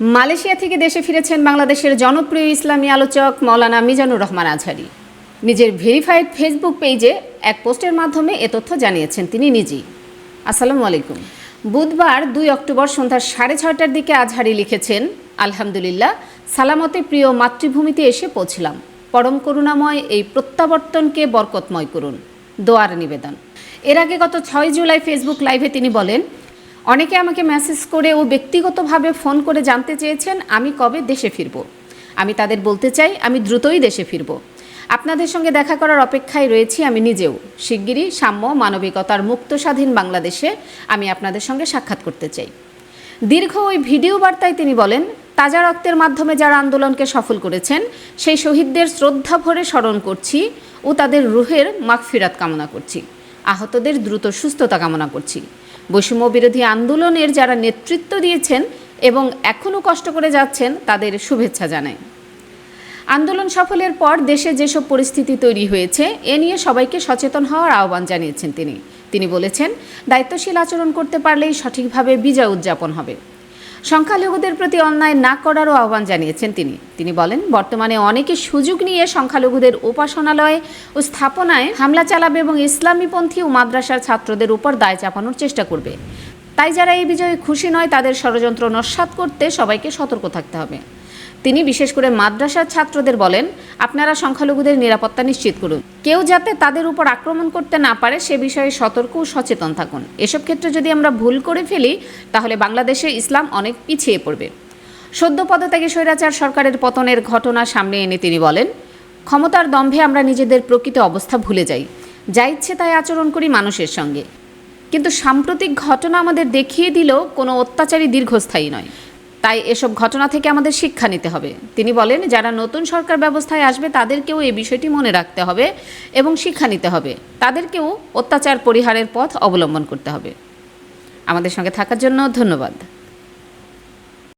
Malaysia থেকে দেশে ফিরেছেন বাংলাদেশের জনপ্রিয় ইসলামী আলোচক মৌলানা মিজানুর রহমান আজহারি। নিজের ভেরিফাইড ফেসবুক পেজে এক পোস্টের মাধ্যমে এ তথ্য জানিয়েছেন তিনি নিজেই। আসসালামু আলাইকুম। বুধবার দুই অক্টোবর সন্ধ্যা সাড়ে ছয়টার দিকে আজহারি লিখেছেন, আলহামদুলিল্লাহ, সালামতে প্রিয় মাতৃভূমিতে এসে পৌঁছলাম। পরম করুণাময় এই প্রত্যাবর্তনকে বরকতময় করুন। দোয়ার নিবেদন। এর আগে গত ছয় জুলাই ফেসবুক লাইভে তিনি বলেন অনেকে আমাকে মেসেজ করে ও ব্যক্তিগতভাবে ফোন করে জানতে চেয়েছেন, আমি কবে দেশে ফিরব? আমি তাদের বলতে চাই, আমি দ্রুতই দেশে ফিরব। আপনাদের সঙ্গে দেখা করার অপেক্ষায় রয়েছি আমি নিজেও। শিগগিরই সাম্য, মানবিকতার মুক্ত স্বাধীন বাংলাদেশে আমি আপনাদের সঙ্গে সাক্ষাৎ করতে চাই। দীর্ঘ ওই ভিডিও বার্তায় তিনি বলেন, তাজা রক্তের মাধ্যমে যারা আন্দোলনকে সফল করেছেন, সেই শহীদদের শ্রদ্ধা ভরে স্মরণ করছি ও তাদের রুহের মাগফিরাত কামনা করছি। আহতদের দ্রুত সুস্থতা কামনা করছি। বৈষম্য বিরোধী আন্দোলনের যারা নেতৃত্ব দিয়েছেন এবং এখনও কষ্ট করে যাচ্ছেন, তাদের শুভেচ্ছা জানাই। আন্দোলন সফলের পর দেশে যেসব পরিস্থিতি তৈরি হয়েছে, এ নিয়ে সবাইকে সচেতন হওয়ার আহ্বান জানিয়েছেন তিনি। তিনি বলেছেন, দায়িত্বশীল আচরণ করতে পারলেই সঠিকভাবে বিজয় উদযাপন হবে। সংখ্যালঘুদের প্রতি অন্যায় না করারও আহ্বান জানিয়েছেন তিনি। তিনি বলেন, বর্তমানে অনেকে সুযোগ নিয়ে সংখ্যালঘুদের উপাসনালয় ও স্থাপনায় হামলা চালাবে এবং ইসলামীপন্থী ও মাদ্রাসার ছাত্রদের উপর দায় চাপানোর চেষ্টা করবে। তাই যারা এই বিজয়ে খুশি নয়, তাদের ষড়যন্ত্র নস্বাত করতে সবাইকে সতর্ক থাকতে হবে। তিনি বিশেষ করে মাদ্রাসার ছাত্রদের বলেন, আপনারা সংখ্যালঘুদের নিরাপত্তা নিশ্চিত করুন। কেউ যাতে তাদের উপর আক্রমণ করতে না পারে, সে বিষয়ে সতর্ক ও সচেতন থাকুন। এসব ক্ষেত্রে যদি আমরা ভুল করে ফেলি, তাহলে বাংলাদেশে ইসলাম অনেক পিছিয়ে পড়বে। সদ্য পদত্যাগী স্বৈরাচার সরকারের পতনের ঘটনা সামনে এনে তিনি বলেন, ক্ষমতার দম্ভে আমরা নিজেদের প্রকৃত অবস্থা ভুলে যাই। যা ইচ্ছে তাই আচরণ করি মানুষের সঙ্গে। কিন্তু সাম্প্রতিক ঘটনা আমাদের দেখিয়ে দিল কোনো অত্যাচারী দীর্ঘস্থায়ী নয়। তাই এসব ঘটনা থেকে আমাদের শিক্ষা নিতে হবে। তিনি বলেন, যারা নতুন সরকার ব্যবস্থায় আসবে, তাদেরকেও এই বিষয়টি মনে রাখতে হবে এবং শিক্ষা নিতে হবে। তাদেরকেও অত্যাচার পরিহারের পথ অবলম্বন করতে হবে। আমাদের সঙ্গে থাকার জন্য ধন্যবাদ।